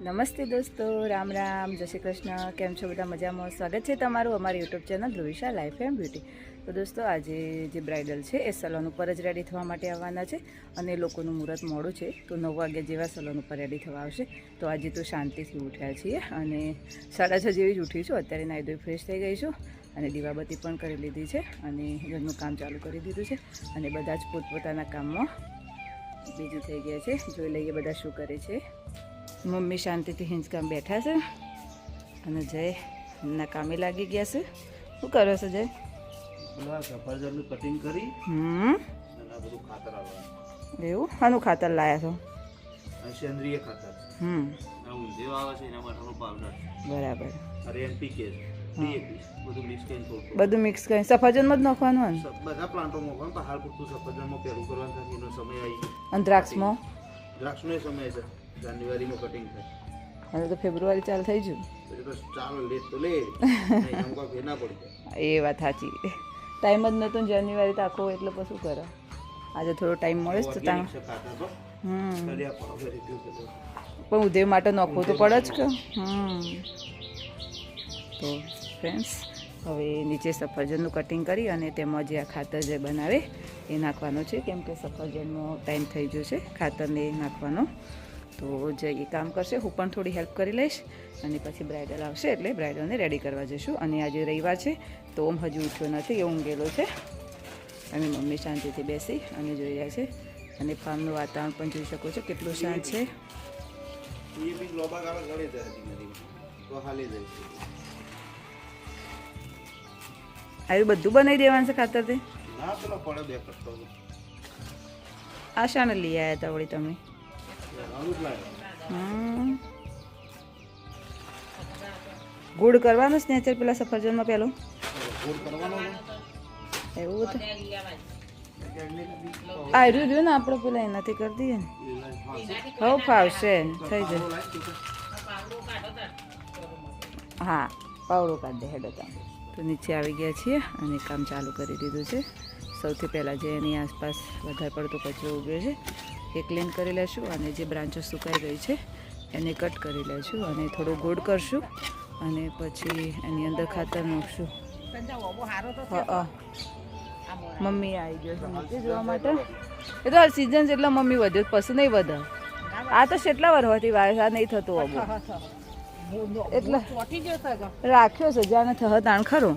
નમસ્તે દોસ્તો, રામ રામ, જય શ્રી કૃષ્ણ. કેમ છો બધા મજામાં? સ્વાગત છે તમારું અમારી YouTube channel Dhruvisha life and beauty તો દોસ્તો, આજે જે બ્રાઇડલ છે, એ સલોન ઉપર જ રેડી થવા માટે આવવાના છે અને લોકોનું મુહૂર્ત મોડું છે. તો નવ વાગ્યા જેવા સલોન ઉપર રેડી થવા આવશે. તો આજે તો શાંતિથી ઉઠ્યા છીએ અને સાડા છ જેવી જ ઉઠી છું. અત્યારે નાહી ધોઈ ફ્રેશ થઈ ગઈ છું અને દીવાબત્તી પણ કરી લીધી છે અને ઘરનું કામ ચાલુ કરી દીધું છે અને બધા જ પોતપોતાના કામમાં બીજું થઈ ગયા છે. જોઈ લઈએ બધા શું કરે છે. મમ્મી શાંતિથી હિંચકામ બેઠા છે અને જય એમના કામે લાગી ગયા છે. શું કરો છો જય? સફરજનનું કટિંગ કરી. હમ. એવું? આનું ખાતર લાયા છો? સેન્દ્રિય ખાતર. હમ. આ આવે છે એના માટેનો પાવડર. બરાબર. એનપીકે બધું મિક્સ કરી સફરજનમાં જ નાખવાનું બધા પ્લાન્ટોમાં પણ પણ હાલ પૂરતું સફરજનમાં પહેલું કરવાનું એનો સમય આવી અને દ્રાક્ષમાં? દ્રાક્ષનો સમય છે. જાન્યુઆરીમાં કટિંગ થાય. હવે તો ફેબ્રુઆરી ચાલુ થઈ ગયું. તો લે એ વાત સાચી. ટાઈમ જ નહોતો જાન્યુઆરી તો આખો એટલે પછી શું કરો? આજે થોડો ટાઈમ મળે તો તાણ Organic છે ખાતર તો. હમ. પણ ઉદય માટે નોખવું તો પડે જ કે. હમ. તો ફ્રેન્ડ્સ હવે નીચે સફરજનનું કટિંગ કરી અને તેમાં જે આ ખાતર જે બનાવે એ નાખવાનું છે. કેમ કે સફરજનનો ટાઈમ થઈ ગયો છે ખાતરને નાખવાનો. તો જે એ કામ કરશે હું પણ થોડી હેલ્પ કરી લઈશ અને પછી બ્રાઇડલ આવશે એટલે બ્રાઇડલને રેડી કરવા જઈશું. અને આજે રવિવાર છે તો ઓમ હજુ ઉઠ્યો નથી એ ઊંઘેલો છે. અને મમ્મી શાંતિથી બેસી અને જોઈ રહ્યા છે. અને ફાર્મનું વાતાવરણ પણ જોઈ શકો છો કેટલું શાંત છે. જાય જાય આવી બધું બનાવી દેવાનું છે ખાતર તે ના પેલો પડે બે કટકો. આ શાને લઈ આવ્યા હતા વળી તમે. ગુડ કરવાનો સ્નેચર પેલા સફરજનમાં પેલો. એવું તો. આ રહ્યું ને આપણે પેલા, એનાથી કરી દઈએ ને. હવે ફાવશે થઈ જાય. હા, પાવડો કાઢ દે હેડો તમે તો નીચે આવી ગયા છીએ અને કામ ચાલુ કરી દીધું છે. સૌથી પહેલાં જે એની આસપાસ વધારે પડતો કચરો ઉગ્યો છે એ ક્લીન કરી લેશું અને જે બ્રાન્ચો સુકાઈ ગઈ છે એને કટ કરી લેશું અને થોડું ગોળ કરશું અને પછી એની અંદર ખાતર નાખશું. મમ્મી આવી ગયો છે જોવા માટે. એ તો સિઝન છે એટલે મમ્મી વધ્યો પશુ નહીં વધે. આ તો કેટલા વાર હોતી વાર નહીં થતું અબુ એટલે રાખ્યો છે જ્યાં થહ તાણ ખરું.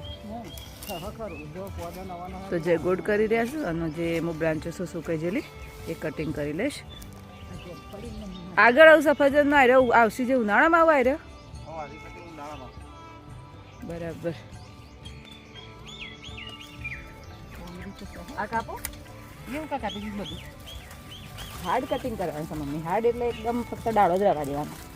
તો જે ગુડ કરી રહ્યા છું અને જે હું બ્રાન્ચો છું સુકાઈ એ કટિંગ કરી લઈશ આગળ આવું સફરજન ના આવ્યો આવશે જે ઉનાળામાં આવું આવ્યો બરાબર. આ કાપો. હાર્ડ કટિંગ કરવાનું છે મમ્મી. હાર્ડ એટલે એકદમ ફક્ત ડાળો જ રહેવા દેવાનો.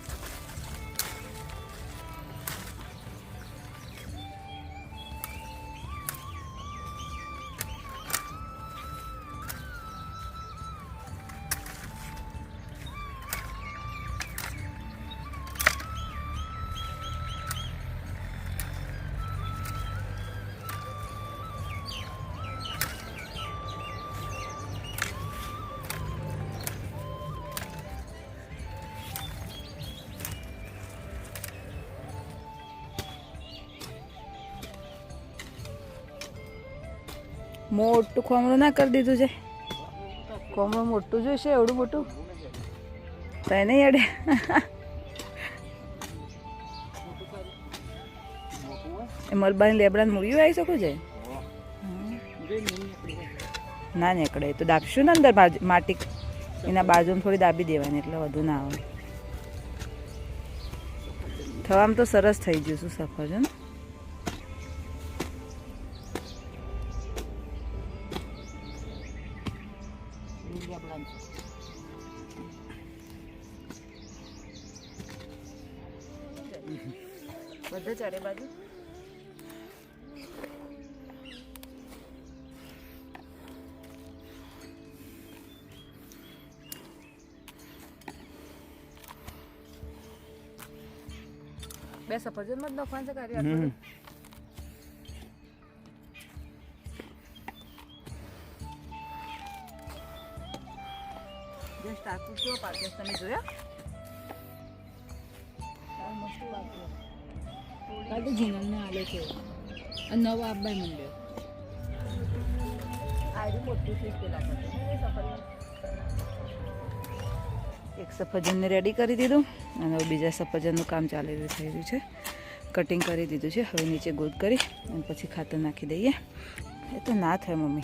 મોટું ખોમરું ના કરી દીધું છે. ખોમરું મોટું જોઈશે એવડું મોટું? તો એ નહીં અડે એ મલબાની લેબડાને મૂળ્યું આવી શકું છે? ના નીકળે. તો દાબશું ને અંદર માટી એના બાજુમાં થોડી દાબી દેવાની એટલે વધુ ના આવે. થવામાં તો સરસ થઈ ગયું છું સફરજન સફરજનમાં જ નફાન છે કાર્ય જસ્ટ આખું કેવો પાડે તમે જોયા? કાલ તો જીનલને આલે છે. અને નવો આપવા માંડ્યો આયરું મોટું છે પેલા. એક સફરજનને રેડી કરી દીધું અને હવે બીજા સફરજનનું કામ ચાલી રહ્યું થઈ રહ્યું છે. કટિંગ કરી દીધું છે. હવે નીચે ગોદ કરી અને પછી ખાતર નાખી દઈએ. એ તો ના થાય મમ્મી.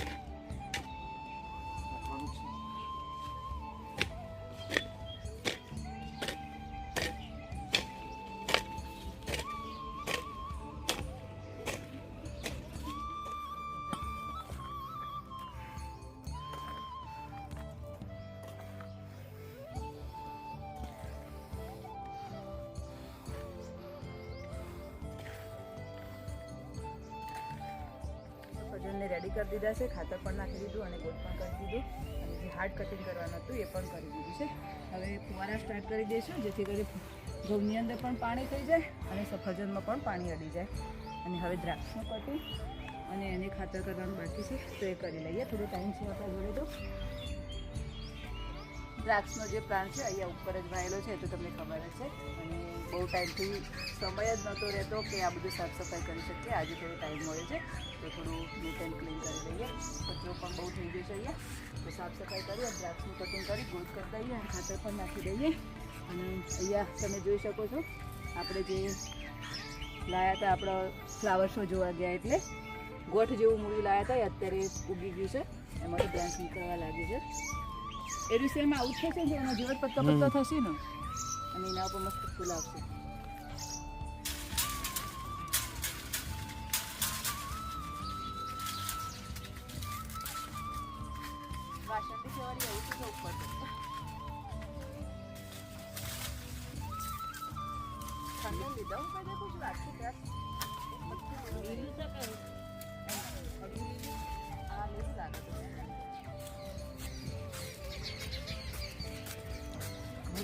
કરી દીધા છે, ખાતર પણ નાખી દીધું અને ગોળ પણ કરી દીધું. અને જે હાર્ડ કટિંગ કરવાનું હતું એ પણ કરી દીધું છે. હવે ફુવારા સ્ટાર્ટ કરી દઈશું, જેથી કરી ઘઉંની અંદર પણ પાણી થઈ જાય અને સફરજનમાં પણ પાણી અડી જાય. અને હવે દ્રાક્ષનું કટિંગ અને એને ખાતર કરવાનું બાકી છે, તો એ કરી લઈએ. થોડો ટાઈમ છે આપણા જોડે તો. દ્રાક્ષનો જે પ્લાન્ટ છે, અહીંયા ઉપર જ વાયેલો છે તો તમને ખબર હશે. અને બહુ ટાઈમથી સમય જ નહોતો રહેતો કે આ બધું સાફ સફાઈ કરી શકીએ. આજે થોડો ટાઈમ મળે છે. થોડું નીટ એન્ડ ક્લીન કરી દઈએ. કચરો પણ બહુ થઈ ગયો છે અહીંયા. તો સાફ સફાઈ કરી અને દ્રાક્ષનું કટિંગ કરી ગોળ કરી દઈએ અને ખાતર પણ નાખી દઈએ. અને અહીંયા તમે જોઈ શકો છો આપણે જે લાયા હતા આપણા ફ્લાવર શો જોવા ગયા એટલે ગોઠ જેવું મૂળી લાયા હતા એ અત્યારે ઉગી ગયું છે. એમાંથી બ્રાન્ચ નીકળવા લાગી છે. એ વિષયમાં આવું થશે ને એના જીવન પત્તા પત્તા થશે ને? અને એના ઉપર મસ્ત ફૂલ આવશે.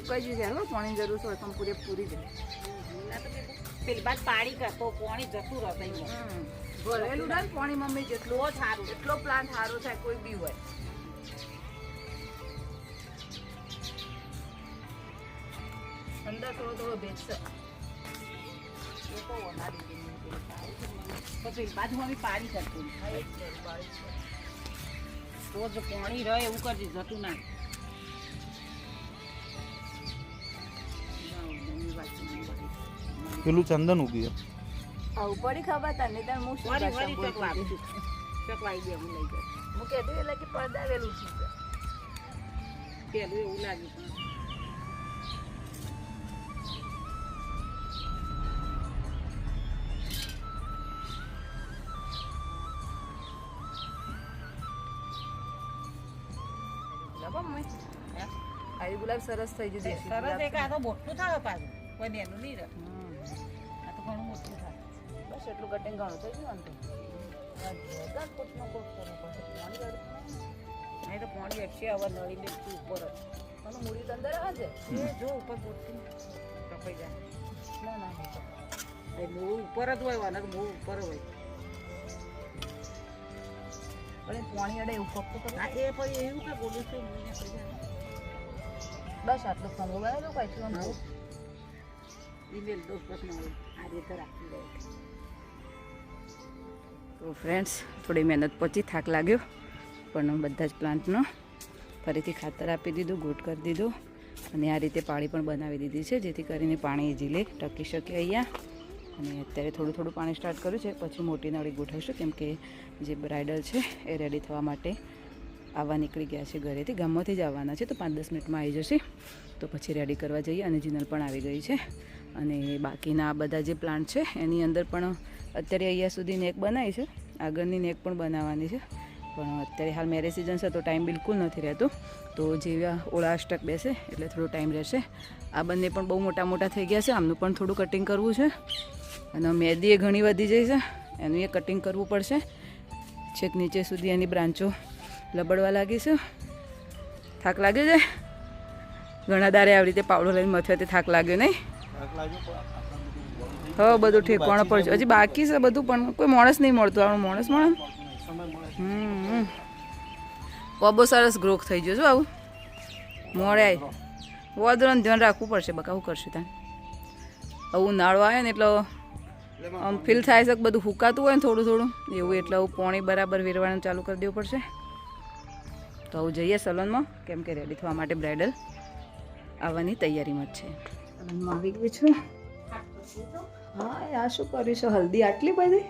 ગયું હો પાણી જરૂર હોય પણ પૂરેપૂરી જ પેલી બાદ પાણી કરતો પાણી જતું રહેશે હમ. ભરેલું ના પાણી મમ્મી જેટલું સારું. એટલો પ્લાન્ટ સારો થાય કોઈ બી હોય. અંદર થોડો થોડો ભેજ છે એ તો ઓનારી જેવી પેલી પાણી છે મને. તો પેલી બાજુ પાણી કરતું રોજ પાણી રહે એવું કરજે જતું ના પેલું ચંદન ઉગ્યું આવું પડી ખબર તને તાર હું શું ચકવાઈ દે હું લઈ જાઉં. હું કહેતી એટલે કે પડદાવેલું છે. પેલું એવું લાગ્યું. આવી ગુલાબ સરસ થઈ ગયું સરસ એક આ તો મોટું થાય પાછું. કોઈ બેનું નહીં રહે. બસ એટલું કટિંગ ઘણું થઈ ગયું ને દસ ફૂટનો કોટ કરવો પડશે પાણી વાળું નહીં તો પાણી એકશે હવે નળી લેતું ઉપર જ. અને મૂડી તો અંદર આવે છે. એ જો ઉપર પોતું કપાઈ જાય. ના ના એ મૂળ ઉપર જ હોય અને મૂળ ઉપર હોય. પણ પોણી અડે એવું ફક્ત હા એ પછી એવું કે બોલું છે બસ આટલું ફંગો બનાવેલો કઈ છું. ઈમેલ દોસ્ત પ્રશ્ન આ રીતે રાખી દે તો ફ્રેન્ડ્સ થોડી મહેનત પછી થાક લાગ્યો, પણ બધા જ પ્લાન્ટનો ફરીથી ખાતર આપી દીધું ગોટ કરી દીધું અને આ રીતે પાળી પણ બનાવી દીધી છે, જેથી કરીને પાણી ઇઝીલી ટકી શકે અહીંયા. અને અત્યારે થોડું થોડું પાણી સ્ટાર્ટ કર્યું છે, પછી મોટી નળી ગોઠવશું, કેમ કે જે બ્રાઇડલ છે એ રેડી થવા માટે આવવા નીકળી ગયા છે ઘરેથી, ગામમાંથી જ આવવાના છે, તો પાંચ દસ મિનિટમાં આવી જશે. તો પછી રેડી કરવા જઈએ, અને જીનલ પણ આવી ગઈ છે. અને બાકીના આ બધા જે પ્લાન્ટ છે, એની અંદર પણ અત્યારે અહીંયા સુધી નેક બનાવી છે. આગળની નેક પણ બનાવવાની છે. પણ અત્યારે હાલ મેરેજ સિઝન છે તો ટાઈમ બિલકુલ નથી રહેતો. તો જેવા ઓળા અષ્ટક બેસે એટલે થોડો ટાઈમ રહેશે. આ બંને પણ બહુ મોટા મોટા થઈ ગયા છે. આમનું પણ થોડું કટિંગ કરવું છે. અને મહેંદી એ ઘણી વધી જઈ છે. એનું એ કટિંગ કરવું પડશે. છેક નીચે સુધી એની બ્રાન્ચો લબડવા લાગી છે. થાક લાગ્યો છે? ઘણા દારે આવી રીતે પાવડો લઈને મથે થાક લાગ્યો નહીં? હા બધું ઠેકવાનું પડશે હજી બાકી છે બધું પણ કોઈ માણસ નહીં મળતું આપણું માણસ મળે હમ. બહુ સરસ ગ્રોથ થઈ ગયો છો આવું. મોડે આવી વોદરાનું ધ્યાન રાખવું પડશે બકા, શું કરશું ત્યાં આવું ઉનાળો આવે ને એટલે આમ ફીલ થાય છે બધું હુકાતું હોય ને થોડું થોડું, એવું એટલે આવું પોણી બરાબર વેરવાનું ચાલુ કરી દેવું પડશે. તો આવું જઈએ સલોનમાં, કેમ કે રેડી થવા માટે બ્રાઇડલ આવવાની તૈયારીમાં જ છે. આવી ગયું છું. હા આ શું કર્યું છે હલ્દી આટલી બધી?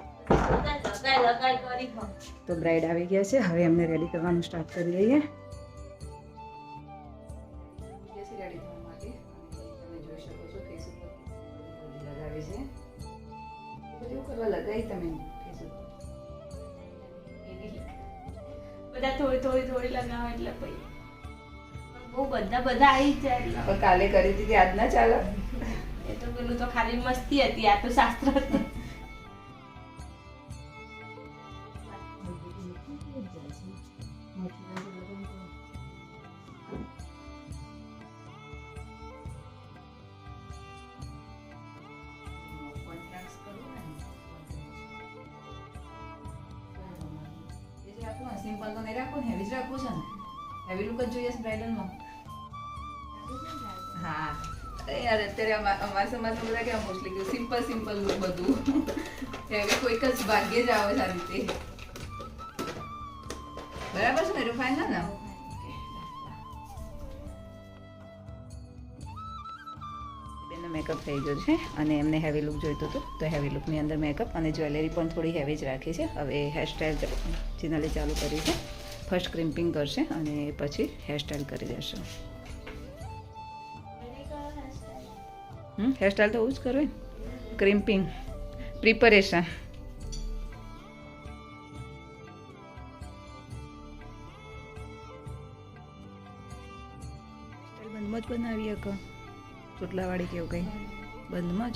તો બ્રાઇડ આવી ગયા છે. હવે એમને રેડી કરવાનું સ્ટાર્ટ કરી દઈએ ઉપર લગાવી તમે બધા થોડી થોડી થોડી લગાવે એટલે પછી. બહુ બધા બધા આવી જાય. કાલે કરી દીધી આજ ના ચાલે? તો પેલું તો ખાલી મસ્તી હતી, આ તો શાસ્ત્ર સિમ્પલ તો નહીં રાખવું હેવી જ રાખવું છે ને? હેવી લુક જ જોઈએ છે અમારા સમાજમાં બધા કેવા મોસ્ટલી કે સિમ્પલ સિમ્પલ લુક બધું. હેવી કોઈક જ ભાગ્યે જ આવે છે આ રીતે. બરાબર છે ને રિફાઇન ના મેકઅપ થઈ ગયો છે અને એમને હેવી લુક જોઈતું હતું, તો હેવી લુકની અંદર મેકઅપ અને જ્વેલરી પણ થોડી હેવી જ રાખી છે. હવે હેરસ્ટાઈલ ચિનાલી ચાલુ કરી છે. ફર્સ્ટ ક્રિમ્પિંગ કરશે અને પછી હેરસ્ટાઈલ કરી દેશે. હેરસ્ટાઈલ તો એવું જ કરવું ને. ક્રિમ્પિંગ પ્રિપરેશન બંધમાં જ બનાવી કે? ચોટલાવાળી કેવું કંઈ? બંધમાં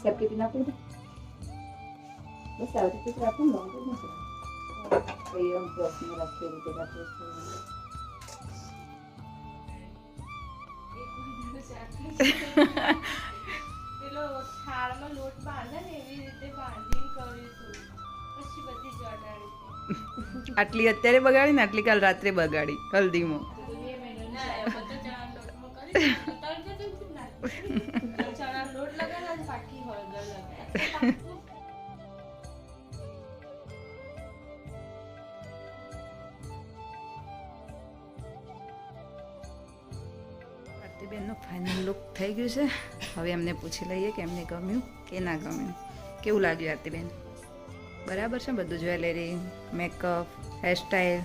છે સેફટી પિન આપી દે બસ આવી રીતે રાખો ને લોંગ નથી કઈ આમ ક્રોસમાં રાખીએ એવી રીતે રાખીએ પેલો થાળમાં લોટ બાંધે ને એવી રીતે બાંધીને કર્યું પછી બધી જડાડી આટલી અત્યારે બગાડી ને આટલી કાલ રાત્રે બગાડી હલ્દીમાં આરતીબેનનું ફાઇનલ લુક થઈ ગયું છે. હવે એમને પૂછી લઈએ કે એમને ગમ્યું કે ના ગમ્યું. કેવું લાગ્યું આરતીબેન? બરાબર છે બધું જ્વેલરી મેકઅપ હેરસ્ટાઈલ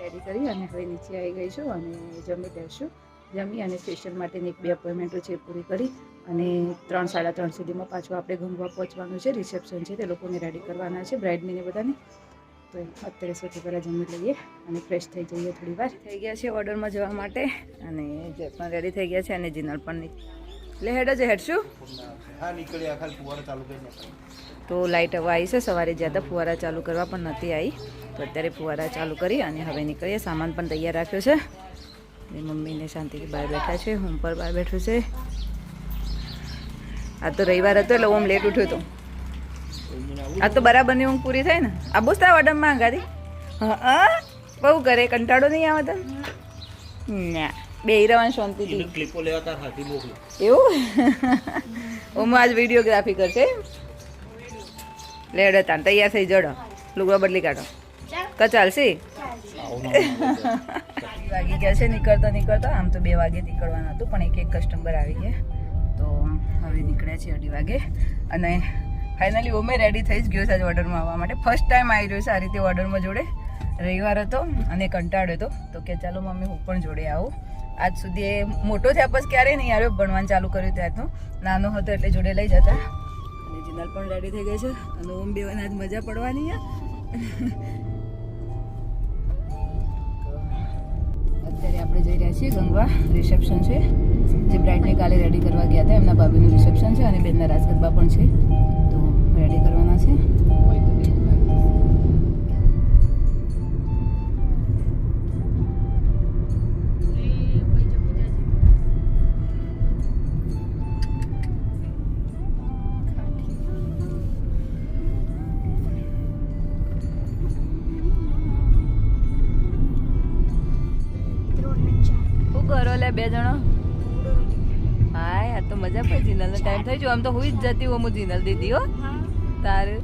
રેડી કરી અને હવે નીચે આવી ગઈ છું અને જમી લેશું. જમી અને સ્ટેશન માટેની એક બે અપોઇન્ટમેન્ટો છે પૂરી કરી અને ત્રણ સાડા ત્રણ સુધીમાં પાછું આપણે ગંગવા પહોંચવાનું છે. રિસેપ્શન છે તે લોકોને રેડી કરવાના છે. બ્રાઇડમીને બધાને. તો અત્યારે સૌથી પહેલાં જમી લઈએ અને ફ્રેશ થઈ જઈએ થોડી વાર. થઈ ગયા છે ઓર્ડરમાં જવા માટે અને જે પણ રેડી થઈ ગયા છે અને જીનલ પણ એટલે લે હેડ જ હેડ શું? હા. તો લાઇટ હવે આવી છે સવારે જ્યાં હતા ફુવારા ચાલુ કરવા પણ નથી આવી. તો અત્યારે ફુવારા ચાલુ કરી અને હવે નીકળીએ સામાન પણ તૈયાર રાખ્યો છે. મમ્મીને શાંતિથી બહાર બેઠા છે હું પર બહાર બેઠું છે. આ તો રવિવાર હતો એટલે ઓમ લેટ ઉઠ્યો હતો આ તો બરાબરની ઊંઘ પૂરી થાય ને. આ બહુ તારા વડમમાં ગાડી હા બહુ કરે કંટાળો નહીં આવે તો ના બે હીરાવાન શાંતિથી. ક્લિપો લેવા તાર હાથી મોકલું. એવું? ઓમાં આજ વિડીયોગ્રાફી કરશે. લેડ હતા તૈયાર થઈ જડો. લુગડો બદલી કાઢો. ક ચાલશે વાગી ગયા છે નીકળતા નીકળતા. આમ તો બે વાગે નીકળવાનું હતું પણ એક એક કસ્ટમર આવી ગયા. તો હવે નીકળ્યા છે અઢી વાગે. અને ફાઇનલી ઓમે રેડી થઈ જ ગયો છે આજે ઓર્ડરમાં આવવા માટે. ફર્સ્ટ ટાઈમ આવી રહ્યો છે આ રીતે ઓર્ડરમાં જોડે. રવિવાર હતો અને કંટાળ્યો હતો. તો કે ચાલો મમ્મી, હું પણ જોડે આવું. આજ સુધી એ મોટો થયા પછી ક્યારેય નહીં આવ્યો, ભણવાનું ચાલુ કર્યું ત્યારનું. નાનો હતો એટલે જોડે લઈ જતા. અને જીનલ પણ રેડી થઈ ગઈ છે. અને ઓમ બેવાને આજ મજા પડવાની અત્યારે આપણે જઈ રહ્યા છીએ ગંગવા રિસેપ્શન છે. જે બ્રાઇડને કાલે રેડી કરવા ગયા હતા, એમના ભાભીનું રિસેપ્શન છે અને બેનના રાજગરબા પણ છે. રેડી કરવાના છે. બે જણો. હા યાર તો મજા પડી જીનલ નો ટાઈમ થઈ ગયો. આમ તો હું જ જતી હોઉં હું જીનલ દીદી હો. તારે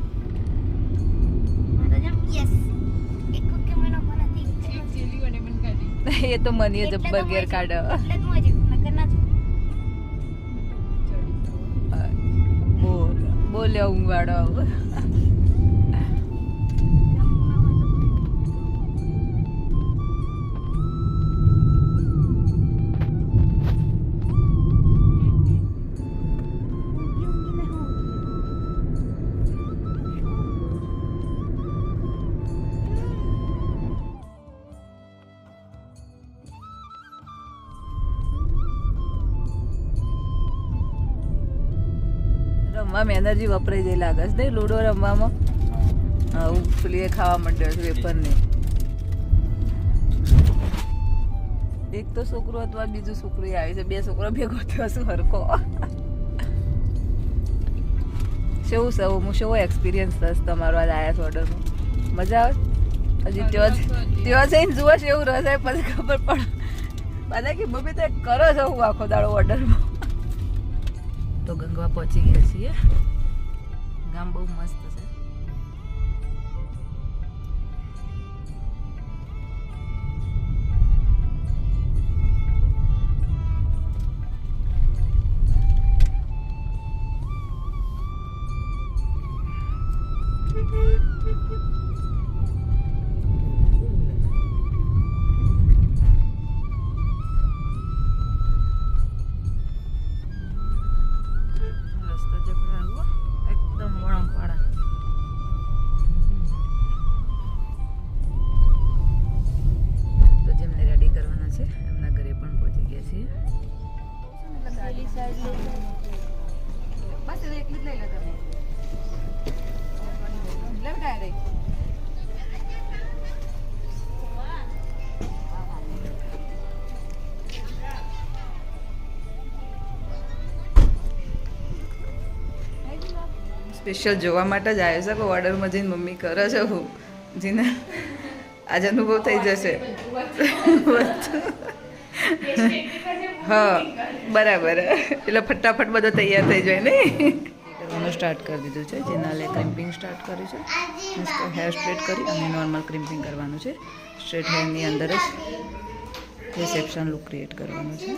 એ તો મને જબ્બર ઘેર કાઢ બોલ બોલ્યો ઊંઘવાડો રમવામાં એનર્જી વપરાઈ જાય લાગે છે. નહીં લૂડો રમવામાં હું પેલી ખાવા માંડ્યો છે વેપરની એક તો છોકરો અથવા બીજું છોકરું આવી છે. બે છોકરો ભેગો થયો શું હરખો. શું છે હું શું એક્સપિરિયન્સ થશે તમારો આજ આયા ઓર્ડરનો મજા આવે? હજી ત્યો ત્યો જઈને જુઓ છે એવું રહેશે પછી ખબર પડે. બધા કે મમ્મી તો કરો છો હું આખો દાડો ઓર્ડરમાં તો ગંગવા પહોંચી ગયા છીએ. ગામ બહુ મસ્ત છે. બસ હવે એટલું જ લઈ લો તમે લે રે સ્પેશિયલ જોવા માટે જ આવ્યો છે કે ઓર્ડરમાં જઈને મમ્મી કરે છે હું જેને આજે અનુભવ થઈ જશે. હા. બરાબર. એટલે ફટાફટ બધો તૈયાર થઈ જાય ને? કરવાનું સ્ટાર્ટ કરી દીધું છે, જેના લે ક્રિમ્પિંગ સ્ટાર્ટ કર્યું છે. હેર સ્ટ્રેટ કરી અને નોર્મલ ક્રિમ્પિંગ કરવાનું છે. સ્ટ્રેટ હેરની અંદર જ રિસેપ્શન લુક ક્રિએટ કરવાનું છે.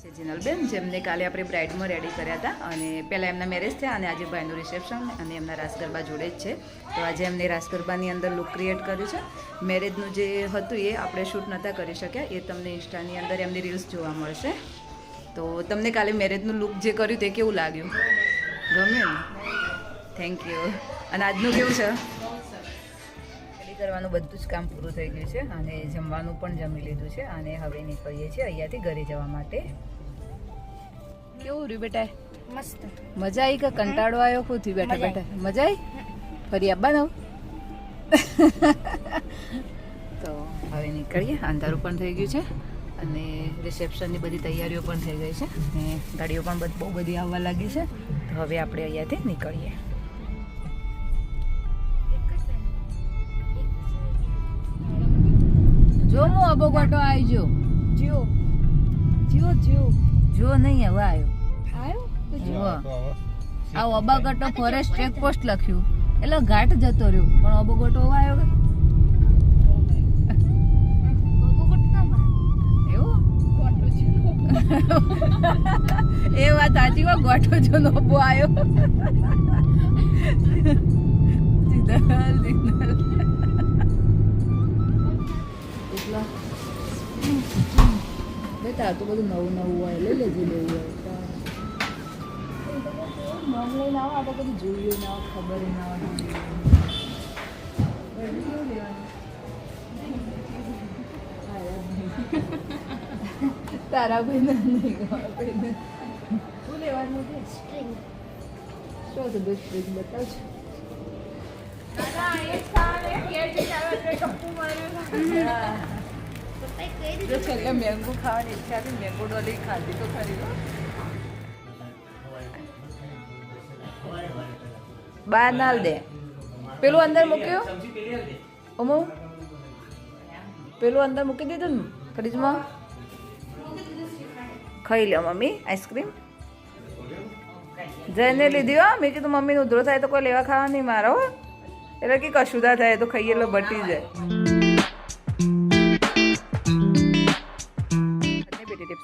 છે જિનલબેન જેમને કાલે આપણે બ્રાઇડમાં રેડી કર્યા હતા અને પહેલાં એમના મેરેજ થયા અને આજે ભાઈનું રિસેપ્શન અને એમના રાસ ગરબા જોડે જ છે. તો આજે એમને રાસ ગરબાની અંદર લુક ક્રિએટ કર્યું છે. મેરેજનું જે હતું એ આપણે શૂટ નહોતા કરી શક્યા. એ તમને ઇન્સ્ટાની અંદર એમની રીલ્સ જોવા મળશે. તો તમને કાલે મેરેજનું લુક જે કર્યું તે કેવું લાગ્યું? ગમ્યું થેન્ક યુ અને આજનું કેવું છે? કરવાનું બધું જ કામ પૂરું થઈ ગયું છે અને જમવાનું પણ જમી લીધું છે અને હવે નીકળીએ છીએ અહીંયાથી ઘરે જવા માટે. કેવું રહ્યું બેટા? મસ્ત. મજા આવી કે કંટાળો આવ્યો શું થયું બેઠા? બેઠા મજા આવી ફરી આવવાનો તો હવે નીકળીએ. અંધારું પણ થઈ ગયું છે અને રિસેપ્શનની બધી તૈયારીઓ પણ થઈ ગઈ છે અને ગાડીઓ પણ બહુ બધી આવવા લાગી છે. તો હવે આપણે અહીંયાથી નીકળીએ. જો ગોટો આવી જો જીઓ જીઓ જીઓ જો નહીં હવે આવ્યો આવ્યો તો જીઓ. આ ઓબાગટો ફોરેસ્ટ ચેકપોસ્ટ લખ્યું. એટલે ઘાટ જતો રહ્યો. પણ ઓબોગટો હવે આવ્યો એ વાત સાચી હો ગોઠો જો નોબો આવ્યો જીદલ જીદલ. બેટા તો બધું નવું નવું હોય લઈ લેજે લેવું હોય. નામ લઈને આવો આપણે બધું જોયું ના હોય ખબર ના હોય. તારા ભાઈ નહીં શું લેવાનું છે સ્ટ્રિંગ શું હતું બતાવજો જો છેલ્લે મેંગો ખાવાની ઈચ્છા હતી મેંગો ડોલી ખાધી તો ખરી હો. બા નાલ દે. પેલું અંદર મૂક્યું? અમુ પેલું અંદર મૂકી દીધું ને ફ્રીજમાં? ખાઈ લે મમ્મી, આઈસ્ક્રીમ. જઈને લીધી હો. મેં કીધું, મમ્મી ઉધરો થાય તો કોઈ લેવા ખાવા નહીં મારો એટલે કે કશુદા થાય તો ખાઈએ એટલે બટી જાય.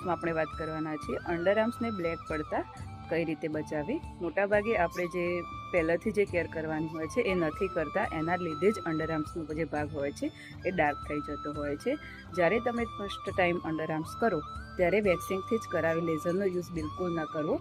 ટિપ્સમાં આપણે વાત કરવાના છીએ. અંડર આર્મ્સને બ્લેક પડતા કઈ રીતે બચાવી મોટાભાગે આપણે જે પહેલાંથી જે કેર કરવાની હોય છે, એ નથી કરતા. એના લીધે જ અંડર આર્મ્સનો જે ભાગ હોય છે, એ ડાર્ક થઈ જતો હોય છે. જ્યારે તમે ફર્સ્ટ ટાઈમ અંડર આર્મ્સ કરો, ત્યારે વેક્સિંગથી જ કરાવી લેઝરનો યુઝ બિલકુલ ન કરવો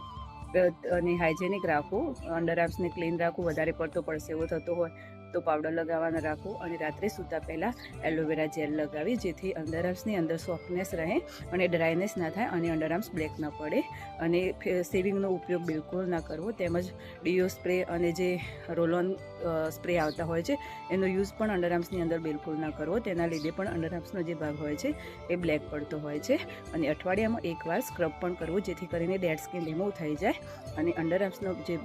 અને હાઇજેનિક રાખવું. અંડર આર્મ્સને ક્લીન રાખવું, વધારે પડતો પડસેવો થતો હોય. તો પાવડર લગાવવાનો રાખો અને રાત્રે સૂતા પહેલાં એલોવેરા જેલ લગાવી, જેથી અંડરઆર્મ્સની અંદર સોફ્ટનેસ રહે અને ડ્રાયનેસ ના થાય અને અંડરઆર્મ્સ બ્લેક ન પડે. અને સેવિંગનો ઉપયોગ બિલકુલ ના કરવો. તેમજ ડીઓ સ્પ્રે અને જે રોલોન સ્પ્રે આવતા હોય છે, એનો યુઝ પણ અંડરઆર્મ્સની અંદર બિલકુલ ના કરવો. તેના લીધે પણ અંડરઆર્મ્સનો જે ભાગ હોય છે, એ બ્લેક પડતો હોય છે. અને અઠવાડિયામાં એકવાર સ્ક્રબ પણ કરવું, જેથી કરીને ડેડ સ્કિન રિમૂવ થઈ જાય અને અંડરઆર્મ્સનો જે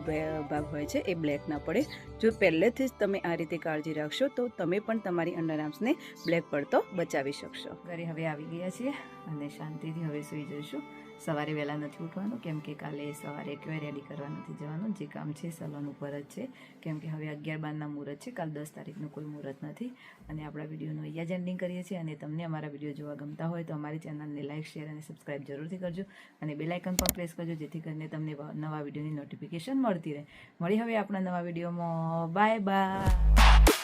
ભાગ હોય છે, એ બ્લેક ના પડે. જો પહેલેથી જ તમે આ રીતે કાળજી રાખશો તો તમે પણ તમારી અંડર આર્મ્સને બ્લેક પડતો બચાવી શકશો. ઘરે હવે આવી ગયા છીએ અને શાંતિથી હવે સૂઈ જઈશું. સવારે વહેલા નથી ઉઠવાનું, કેમ કે કાલે સવારે એકવાર રેડી કરવા નથી જવાનું. જે કામ છે સલોન ઉપર જ છે. કેમ કે હવે અગિયાર બારના મુહૂર્ત છે, કાલ દસ તારીખનું કોઈ મુહૂર્ત નથી. અને આપણા વિડીયોનું અહીંયા જ એન્ડિંગ કરીએ છીએ. અને તમને અમારા વીડિયો જોવા ગમતા હોય તો અમારી ચેનલને લાઇક શેર અને સબસ્ક્રાઇબ જરૂરથી કરજો. અને બેલાઇકન પણ પ્રેસ કરજો, જેથી કરીને તમને નવા વિડીયોની નોટિફિકેશન મળતી રહે. મળી હવે આપણા નવા વિડીયોમાં. Bye bye